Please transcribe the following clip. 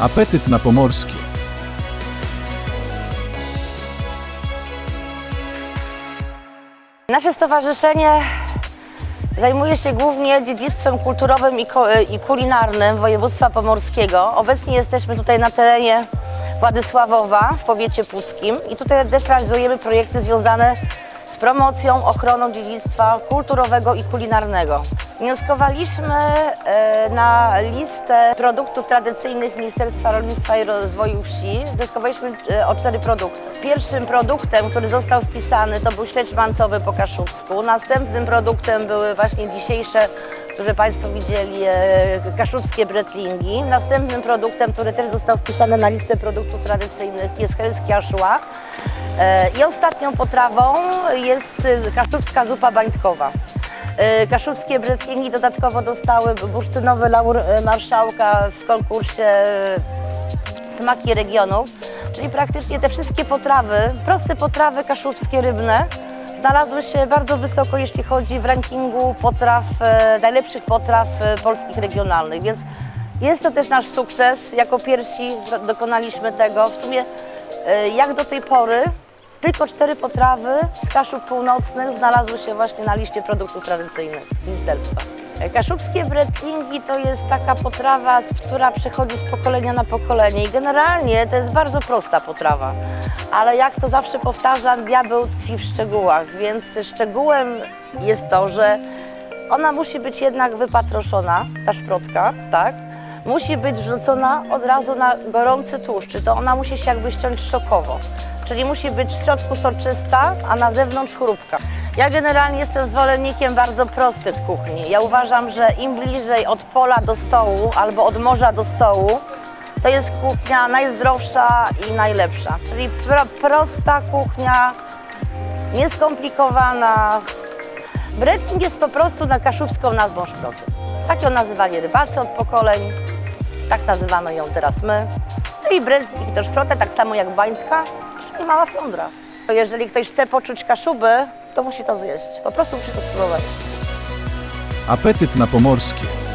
Apetyt na pomorskie. Nasze stowarzyszenie zajmuje się głównie dziedzictwem kulturowym i, kulinarnym województwa pomorskiego. Obecnie jesteśmy tutaj na terenie Władysławowa w powiecie puckim i tutaj też realizujemy projekty związane z promocją, ochroną dziedzictwa kulturowego i kulinarnego. Wnioskowaliśmy e, na listę produktów tradycyjnych Ministerstwa Rolnictwa i Rozwoju Wsi. Wnioskowaliśmy e, o cztery produkty. Pierwszym produktem, który został wpisany, to był śledź mancowy po kaszubsku. Następnym produktem były właśnie dzisiejsze, które Państwo widzieli, e, kaszubskie bretlingi. Następnym produktem, który też został wpisany na listę produktów tradycyjnych jest helski aszła. E, I ostatnią potrawą jest e, kaszubska zupa bańkowa. E, Kaszubskie bretlingi dodatkowo dostały bursztynowy laur marszałka w konkursie Smaki Regionów, czyli praktycznie te wszystkie potrawy, proste potrawy kaszubskie rybne, znalazły się bardzo wysoko, jeśli chodzi w rankingu potraw, najlepszych potraw polskich regionalnych, więc jest to też nasz sukces. Jako pierwsi dokonaliśmy tego. W sumie jak do tej pory tylko cztery potrawy z Kaszub Północnych znalazły się właśnie na liście produktów tradycyjnych ministerstwa. Kaszubskie bretlingi to jest taka potrawa, która przechodzi z pokolenia na pokolenie i generalnie to jest bardzo prosta potrawa. Ale jak to zawsze powtarzam, diabeł tkwi w szczegółach, więc szczegółem jest to, że ona musi być jednak wypatroszona, ta szprotka, tak? Musi być wrzucona od razu na gorący tłuszcz, to ona musi się jakby ściąć szokowo. Czyli musi być w środku soczysta, a na zewnątrz chrupka. Ja generalnie jestem zwolennikiem bardzo prostych kuchni. Ja uważam, że im bliżej od pola do stołu albo od morza do stołu, to jest kuchnia najzdrowsza i najlepsza. Czyli pro, prosta kuchnia, nieskomplikowana. Bretling jest po prostu na kaszubską nazwą szproty. Tak ją nazywali rybacy od pokoleń, tak nazywamy ją teraz my. No i bretling to szprotę, tak samo jak bańtka, czyli mała flądra. Jeżeli ktoś chce poczuć kaszuby, to musi to zjeść. Po prostu musi to spróbować. Apetyt na pomorskie.